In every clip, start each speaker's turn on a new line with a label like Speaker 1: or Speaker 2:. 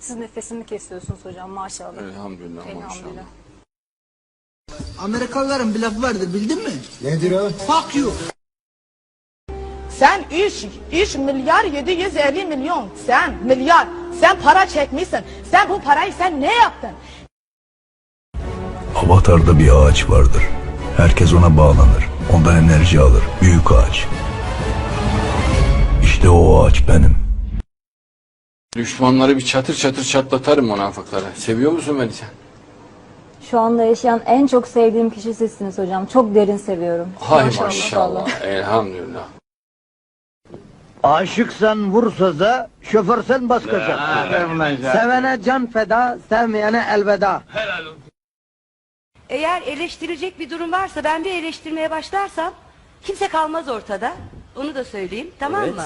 Speaker 1: Siz nefesimi kesiyorsunuz hocam maşallah.
Speaker 2: Elhamdülillah maşallah.
Speaker 3: Amerikalıların bir lafı vardır bildin mi?
Speaker 4: Nedir o?
Speaker 3: Fuck you.
Speaker 5: Sen 3, 3 milyar 750 milyon. Sen milyar. Sen para çekmişsin. Sen bu parayı sen ne yaptın?
Speaker 6: Avatar'da bir ağaç vardır. Herkes ona bağlanır. Ondan enerji alır. Büyük ağaç. İşte o ağaç benim.
Speaker 2: Düşmanları bir çatır çatır çatlatarım münafıkları. Seviyor musun beni sen?
Speaker 7: Şu anda yaşayan en çok sevdiğim kişi sizsiniz hocam. Çok derin seviyorum.
Speaker 2: Hay
Speaker 1: Maşallah.
Speaker 2: maşallah. Elhamdülillah.
Speaker 8: Aşıksan vur söze, şoförsen bas gaza. Sevene can feda, sevmeyene elveda.
Speaker 9: Eğer eleştirecek bir durum varsa ben bir eleştirmeye başlarsam kimse kalmaz ortada. Onu da söyleyeyim tamam mı?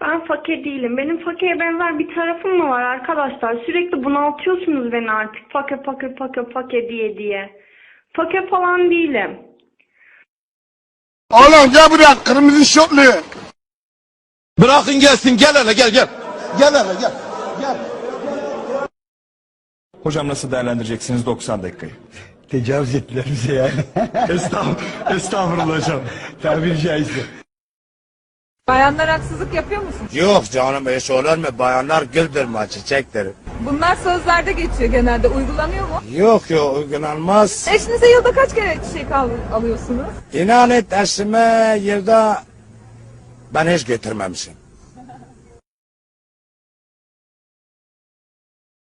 Speaker 10: Ben fakir değilim. Benim fakire benzer bir tarafım mı var arkadaşlar? Sürekli bunaltıyorsunuz beni artık. Fakir fakir fakir fakir diye diye. Fakir falan değilim.
Speaker 4: Oğlum gel buraya kırmızı şortlu.
Speaker 11: Bırakın gelsin gel hele gel gel.
Speaker 4: Gel hele gel. Gel.
Speaker 12: Hocam nasıl değerlendireceksiniz 90 dakikayı?
Speaker 4: Tecavüz ettiler bize yani.
Speaker 12: Estağfurullah, estağfurullah hocam.
Speaker 4: Tabiri caizse.
Speaker 5: Bayanlar haksızlık yapıyor musun?
Speaker 11: Yok canım hiç olur mu? Bayanlar güldür mü çiçektir.
Speaker 5: Bunlar sözlerde geçiyor genelde. Uygulanıyor mu?
Speaker 11: Yok yok uygulanmaz.
Speaker 5: Eşinize yılda kaç kere çiçek alıyorsunuz?
Speaker 11: İnan et eşime yılda ben hiç götürmemişim.